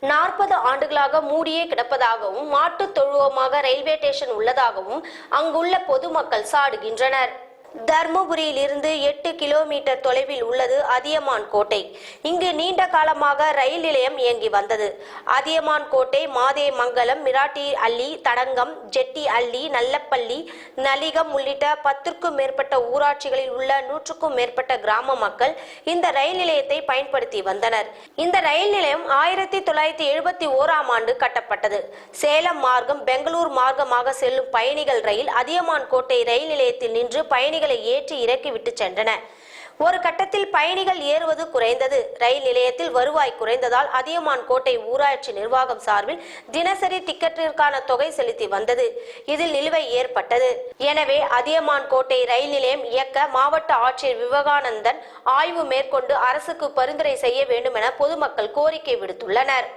நாற்பது ஆண்டுகளாக மூடியே கிடப்பதாகவும் மாட்டுத் தொழுவமாக railway station உள்ளதாகவும் அங்குள்ள பொதுமக்கள் சாடுகின்றனர். தர்மபுரியில் இருந்து எட்டு கிலோமீட்டர் தொலைவில் உள்ளது அதியமான் கோட்டை. இங்கு நீண்ட காலமாக ரயில் நிலையம் இயங்கி வந்தது. அதியமான் கோட்டை மாதேமங்கலம் மிராட்டி அள்ளி தடங்கம் ஜெட்டி அள்ளி நல்லப்பள்ளி நலிகம் உள்ளிட்ட பத்திற்கும் மேற்பட்ட ஊராட்சிகளில் உள்ள நூற்றுக்கும் மேற்பட்ட கிராம மக்கள் இந்த ரயில் நிலையத்தை பயன்படுத்தி வந்தனர். இந்த ரயில் நிலையம் ஆயிரத்தி தொள்ளாயிரத்தி எழுபத்தி ஓராம் ஆண்டு கட்டப்பட்டது. சேலம் மார்க்கம் பெங்களூர் மார்க்கமாக செல்லும் பயணிகள் ரயில் அதியமான் கோட்டை ரயில் நிலையத்தில் நின்று பயணிகளை ஏற்றி இறக்கிவிட்டு சென்றன. ஒரு கட்டத்தில் பயணிகள் ஏறுவது குறைந்தது. ரயில் நிலையத்தில் வருவாய் குறைந்ததால் அதியமான் கோட்டை ஊராட்சி நிர்வாகம் சார்பில் தினசரி டிக்கெட்டிற்கான தொகை செலுத்தி வந்தது. இதில் நிலுவை ஏற்பட்டது. எனவே அதியமான் கோட்டை ரயில் நிலையம் இயக்க மாவட்ட ஆட்சியர் விவேகானந்தன் ஆய்வு மேற்கொண்டு அரசுக்கு பரிந்துரை செய்ய வேண்டும் என பொதுமக்கள் கோரிக்கை விடுத்துள்ளனர்.